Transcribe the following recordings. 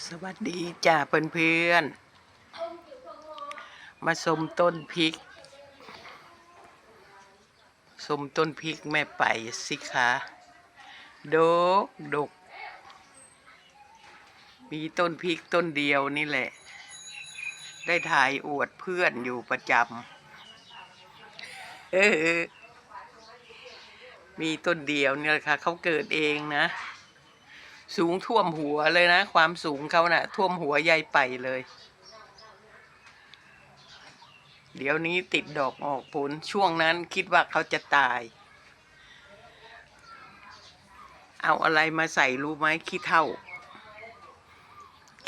สวัสดีจ้าเพื่อนๆมาชมต้นพริกชมต้นพริกแม่ไปสิคะดกดก มีต้นพริกต้นเดียวนี่แหละ ได้ถ่ายอวดเพื่อนอยู่ประจำเออมีต้นเดียวเนี่ยค่ะเขาเกิดเองนะ สูงท่วมหัวเลยนะ ความสูงเขานะ่ะ ท่วมหัวยายไปเลย เดี๋ยวนี้ติดดอกออกผลช่วงนั้นคิดว่าเขาจะตาย เอาอะไรมาใส่รู้ไหมขี้เท่า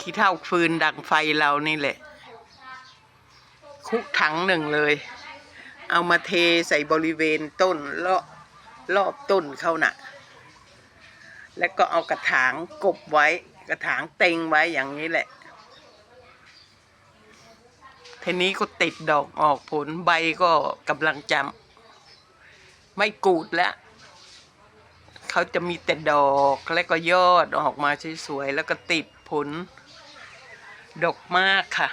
ขี้เท่าฟืนดังไฟเรานี่แหละ คุกถังหนึ่งเลย เอามาเทใส่บริเวณต้นรอบรอบต้นเขาน่ะ แล้วก็เอากระถางกบไว้ กระถางเต็งไว้อย่างนี้แหละทีนี้ก็ติดดอกออกผลใบก็กำลังจะไม่กูดแล้วเขาจะมีแต่ดอกแล้วก็ยอดออกมาสวยๆแล้วก็ติดผล ดกมากค่ะ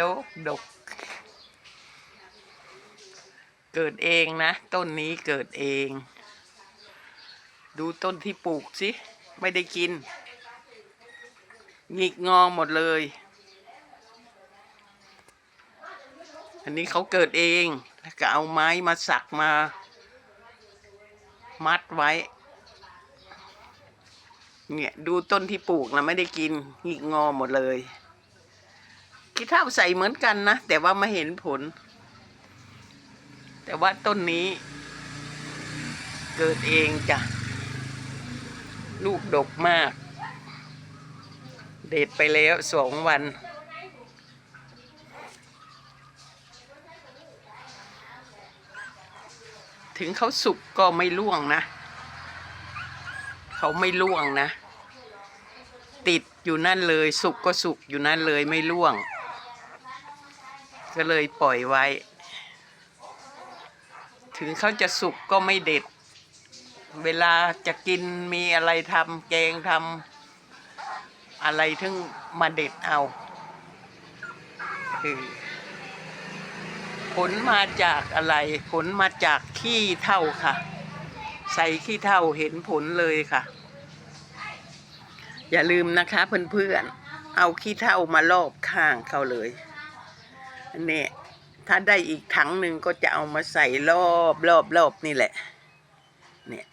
ดกดก เกิดเองนะ ต้นนี้เกิดเอง ดูต้นที่ปลูกสิ ไม่ได้กินหงิกงอหมดเลย อันนี้เขาเกิดเอง แล้วก็เอาไม้มาสักมา มัดไว้ เนี่ยดูต้นที่ปลูกนะไม่ได้กินหงิกงอหมดเลยคิดเท่าใส่เหมือนกันนะ แต่ว่าไม่เห็นผล แต่ว่าต้นนี้ เกิดเองจ้ะ ลูกดกมาก เด็ดไปแล้วสองวัน ถึงเขาสุกก็ไม่ล่วงนะ เขาไม่ล่วงนะ ติดอยู่นั่นเลยสุกก็สุกอยู่นั่นเลยไม่ล่วง ก็เลยปล่อยไว้ ถึงเขาจะสุกก็ไม่เด็ด เวลาจะกินมีอะไรทำแกงทำอะไรถึงมาเด็ดเอาคือผลมาจากอะไร ผลมาจากขี้เท่าค่ะ ใส่ขี้เท่าเห็นผลเลยค่ะ อย่าลืมนะคะเพื่อนๆเอาขี้เท่ามาลอบข้างเขาเลยอันนี้ถ้าได้อีกถังหนึ่งก็จะเอามาใส่รอบรอบรอบนี่แหละ เนี่ย